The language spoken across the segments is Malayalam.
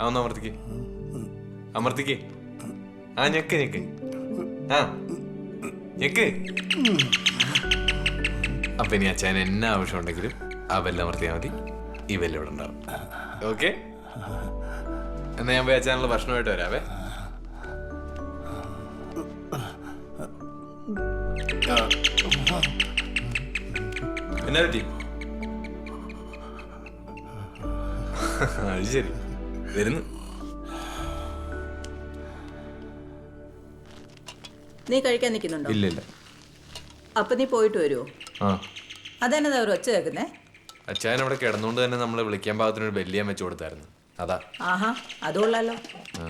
ആ ഒന്ന് അമർത്തിക്ക്. അമർത്തിക്ക്. ആ ഞെക്ക് ഞെക്ക്. ആ ഞെക്ക്. അപ്പൊ ഇനി അച്ഛൻ എന്നാ ആവശ്യം ഉണ്ടെങ്കിലും ആ അമർത്തിയാൽ മതി. ഈ ഇവിടെ ഉണ്ടാവും. ഓക്കെ? എന്നാ ഞാൻ പോയി അച്ഛനുള്ള ഭക്ഷണമായിട്ട് വരാവേ. എന്നാ പറ്റി? അത് ശരി. വരുന്നു. നീ കഴിക്കാൻ നിൽക്കുന്നുണ്ടോ? ഇല്ല ഇല്ല. അപ്പൊ നീ പോയിട്ട് വരുമോ ആ. അതെന്നതാ ഒരു ഒച്ച കേൾക്കുന്നേ? അച്ഛൻ അവിടെ കിടന്നുകൊണ്ട് തന്നെ നമ്മളെ വിളിക്കാൻ പാകത്തിന് ഒരു ബെല്ലിയാൻ വെച്ചു കൊടുത്തായിരുന്നു. അതാ. ആഹാ അതുകൊള്ളാലോ ആ.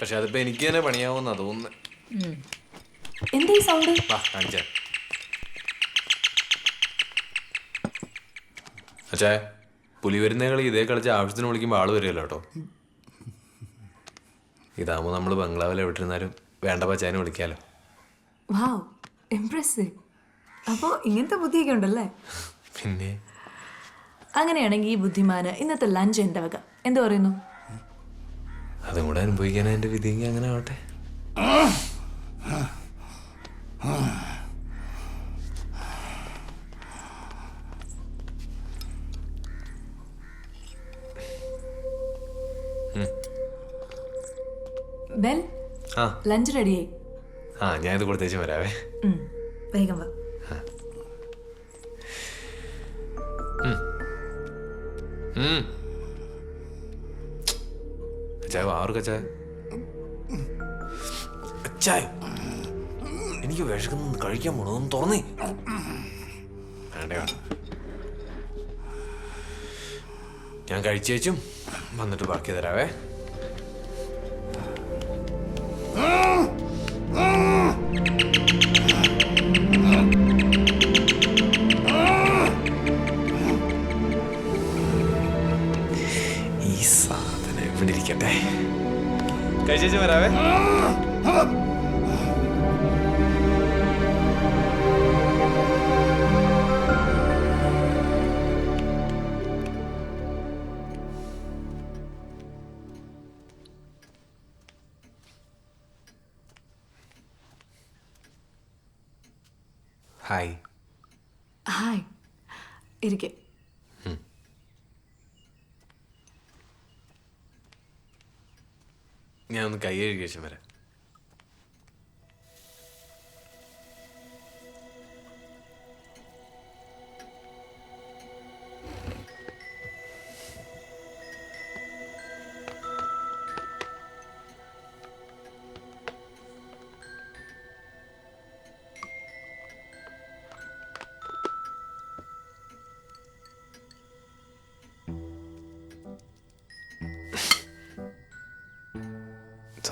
പക്ഷെ അതിപ്പോ എനിക്ക് തന്നെ പണിയാവുന്ന തോന്നുന്നു. എന്താ ഈ സൗണ്ട്? വാ കാണിച്ച. പുലി വരുന്ന കളി ഇതേ കളിച്ച് ആവശ്യത്തിന് വിളിക്കുമ്പോൾ ആൾ വരില്ല കേട്ടോ. ഇതാകുമ്പോൾ നമ്മൾ ബംഗ്ലാവിൽ എവിട്ടിരുന്നാലും വേണ്ട പച്ചാനും വിളിക്കാലോ. വാവ് ഇംപ്രസീവ് അപ്പോൾ ഇങ്ങനത്തെ ബുദ്ധിയൊക്കെ ഉണ്ടല്ലേ? പിന്നെ? അങ്ങനെയാണെങ്കിൽ ഈ ബുദ്ധിമാന് ഇന്നത്തെ ലഞ്ച് എന്റെ വക. എന്ത് പറയുന്നു? അതും കൂടെ അനുഭവിക്കാൻ എന്റെ വിധിയെങ്കിൽ അങ്ങനെ ആവട്ടെ. ബെൽ ആ. ലഞ്ച് റെഡിയായി ആ ഞാൻ ഇത് കൊടുത്തേച്ചും വരാവേ. ഉം, വേഗം വാ. ഉം. അച്ചായ ആർക്ക് അച്ചായ. അച്ചായ. എനിക്ക് വിശക്കുന്നു കഴിക്കാൻ പോണതൊന്നും തുറന്നേ. വേണ്ടേ വേണ്ട. ഞാൻ കഴിച്ചേച്ചും വന്നിട്ട് ബാക്കി തരാവേ. ഈ ഹായ്. ഹായ്. ഇരിക്കെ. ഞാൻ ഒന്ന് കൈ കഴുകിയ ശേഷം വരാം.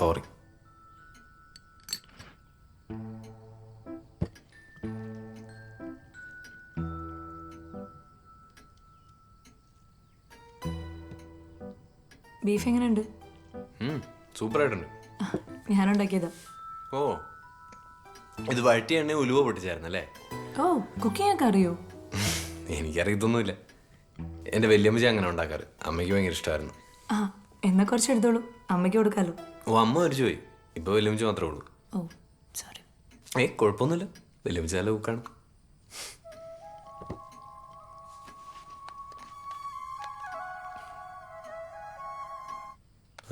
സോറി. ബീഫ് എങ്ങനെയുണ്ട്? സൂപ്പറായിട്ടുണ്ട്. ഞാനുണ്ടാക്കിയതാ. ഓ ഇത് വഴറ്റി എണ്ണ ഉലുവ പൊട്ടിച്ചായിരുന്നല്ലേ? ഓ കുക്കിംഗ് ഒക്കെ അറിയോ? എനിക്കറിയത്തൊന്നുമില്ല. എന്റെ വല്യമ്മച്ചി അങ്ങനെ ഉണ്ടാക്കാറ്. അമ്മയ്ക്ക് ഭയങ്കര ഇഷ്ടമായിരുന്നു ആ എന്നാ കുറച്ച് എടുത്തോളൂ. അമ്മയ്ക്ക് കൊടുക്കാലോ. ഓ അമ്മ മരിച്ചു പോയി. ഇപ്പൊ വല്യമ്മച്ചി മാത്രമേ ഉള്ളൂ. ഓ സോറി ഏയ് കുഴപ്പമൊന്നുമില്ല. വല്യമ്മച്ചി നല്ല കുക്കാണ്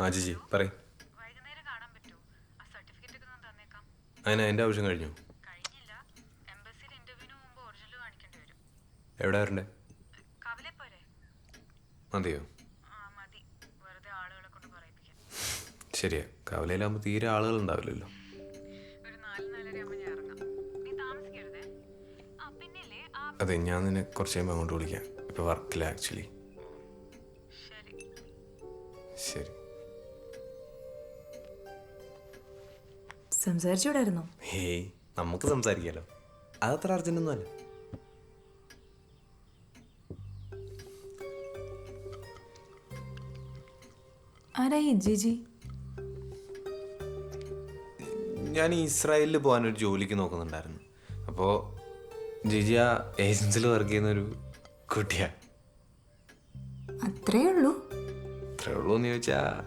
ആ ജിജി പറയും. വൈകുന്നേരം കാണാൻ പറ്റുമോ ആ സർട്ടിഫിക്കറ്റ് ഒക്കെ ഒന്ന് തന്നേക്കാം അതിന് എന്റെ ആവശ്യം കഴിഞ്ഞു? കഴിഞ്ഞില്ല എംബസിയിൽ ഇന്റർവ്യൂവിന് ഒറിജിനൽ കാണിക്കേണ്ടി വരും എവിടെ വരണ്ടേ? കവലെ പോരെ. മതിയോ? ശരിയാ. കവലയിലാകുമ്പോൾ തീരെ ആളുകൾ ഉണ്ടാവില്ലല്ലോ. അതെ ഞാൻ നിന്നെ കുറച്ച് കഴിയുമ്പോൾ അങ്ങോട്ട് വിളിക്കാം. ഇപ്പൊ വർക്കില്ല ആക്ച്വലി. ശരി. ശരി. സംസാരിച്ചൂടായിരുന്നോ ഹേയ് നമുക്ക് സംസാരിക്കാലോ. അതത്ര അർജന്റൊന്നും അല്ല. ആരായി ജിജി? ഞാൻ ഇസ്രായേലിൽ പോകാൻ ഒരു ജോലിക്ക് നോക്കുന്നുണ്ടായിരുന്നു. അപ്പോൾ ജിജി ആ ഏജൻസിൽ വർക്ക് ചെയ്യുന്ന ഒരു കുട്ടിയാ. അത്രേ ഉള്ളൂ. അത്രേ ഉള്ളൂ എന്ന് ചോദിച്ചാ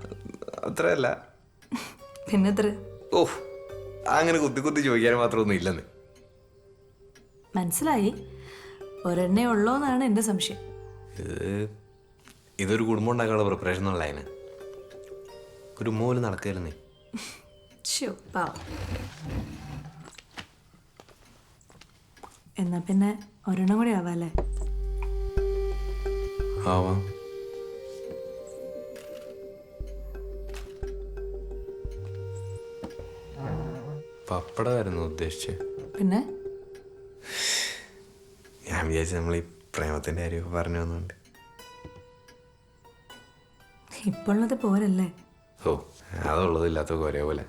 അത്രയല്ല. പിന്നെ എത്ര ഓ അങ്ങനെ കുത്തി കുത്തി ചോദിക്കാൻ മാത്രമൊന്നും ഇല്ലെന്ന്. മനസ്സിലായി. ഒരെണ്ണേ ഉള്ളോന്നാണ് എന്റെ സംശയം. ഇത് ഇതൊരു കുടുംബം ഉണ്ടാക്കാനുള്ള പ്രിപ്പറേഷൻ ഉള്ള അതിന് ഒരു മോൽ നടക്കരുന്നേ. ഷോ പാവം എന്നാ പിന്നെ ഒരെണ്ണം കൂടി ആവാല്ലേ? ആവാം. പപ്പടമായിരുന്നു ഉദ്ദേശിച്ചത് പിന്നെ? ഞാൻ വിചാരിച്ചു നമ്മൾ ഈ പ്രേമത്തിന്റെ കാര്യമൊക്കെ പറഞ്ഞു വന്നുണ്ട്. ഇപ്പോഴത് പോരല്ലേ? ഓ അതുള്ളത് ഇല്ലാത്തൊക്കെ ഒരേപോലെ.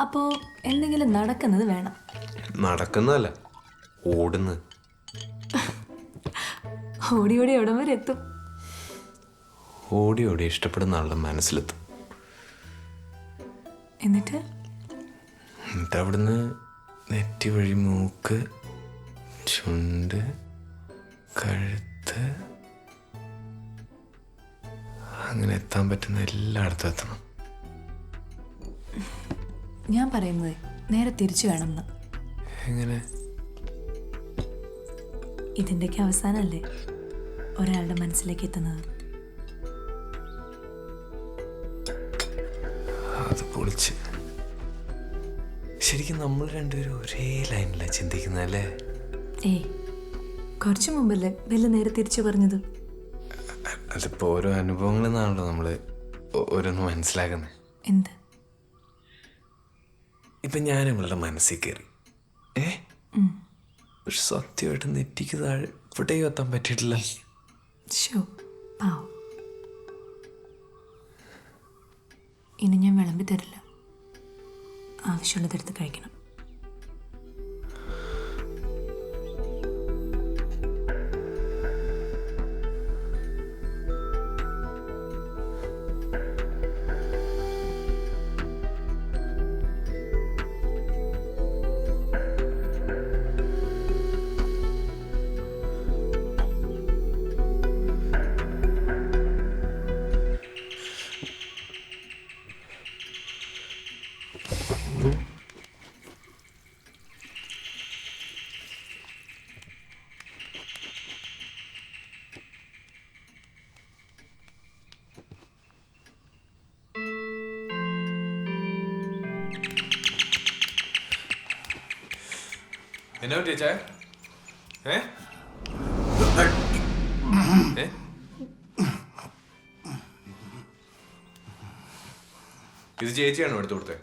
അപ്പോ എന്തെങ്കിലും നടക്കുന്നത് വേണം. നടക്കുന്നല്ല ഓടുന്നു ഓടി ഓടി എവിടം വരെ എത്തും? ഓടി ഓടി ഇഷ്ടപ്പെടുന്ന ആളുടെ മനസ്സിലെത്തും. എന്നിട്ട്? എന്നിട്ട് അവിടുന്ന് നെറ്റി വഴി മൂക്ക് ചുണ്ട് കഴുത്ത്. അങ്ങനെ എത്താൻ പറ്റുന്ന എല്ലായിടത്തും എത്തണം. ഞാൻ പറയുന്നത് നേരെ തിരിച്ചു വേണമെന്ന്. എങ്ങനെ? ഇതിന്റെയൊക്കെ അവസാനമല്ലേ ഒരാളുടെ മനസ്സിലേക്ക് എത്തുന്നത്? അത് പൊളിച്ച്. ശരിക്കും നമ്മൾ രണ്ടുപേരും ഒരേ ലൈനിലാണ് ചിന്തിക്കുന്നല്ലേ ഏയ് കുറച്ചു മുമ്പല്ലേ വെല്ല നേരെ തിരിച്ചു പറഞ്ഞത്? അതിപ്പോ ഓരോ അനുഭവങ്ങളിൽ നിന്നാണല്ലോ നമ്മൾ ഓരോന്ന് മനസ്സിലാക്കുന്നത് എന്ത്? ഇപ്പൊ ഞാൻ ഇവളുടെ മനസ്സിൽ കയറി. ഏ? പക്ഷെ സത്യമായിട്ട് നെറ്റിക്ക് താഴെ ഇവിടെയും എത്താൻ പറ്റിയിട്ടില്ല. ഇനി ഞാൻ വിളമ്പി തരില്ല. ആവശ്യമുള്ളതെടുത്ത് കഴിക്കണം. എന്നാ പറ്റിയ ഏ? ഏ? ഇത് ചേച്ചിയാണോ എടുത്തു കൊടുത്തത്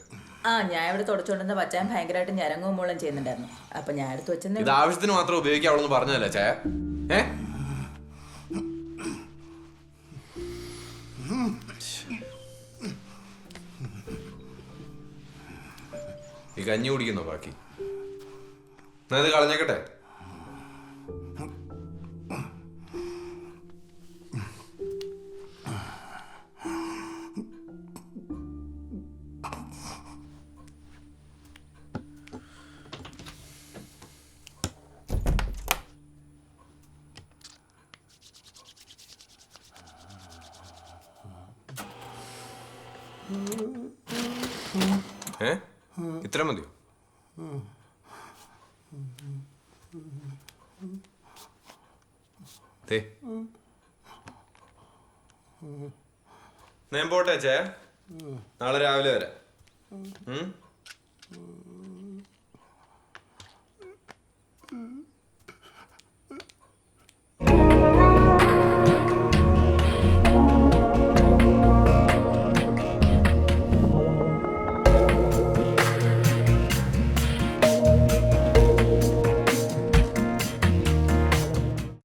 ആ ഞാൻ ഇവിടെ തുടച്ചുകൊണ്ടിരുന്ന പച്ചാൻ ഭയങ്കരമായിട്ട് ഞരങ്ങും മൂളം ചെയ്യുന്നുണ്ടായിരുന്നു. അപ്പൊ ഞാൻ എടുത്ത് വെച്ചെന്നേ ഇത് ആവശ്യത്തിന് മാത്രം ഉപയോഗിക്കാവുള്ളൂ പറഞ്ഞതല്ല ചായ ഏ? ഈ കഞ്ഞി കുടിക്കുന്നോ ബാക്കി? എന്നാ ഇത് കളഞ്ഞേക്കട്ടെ. ഇത്ര മതിയോ? ദേ. ഞാൻ പോട്ടെ നാളെ രാവിലെ വരെ?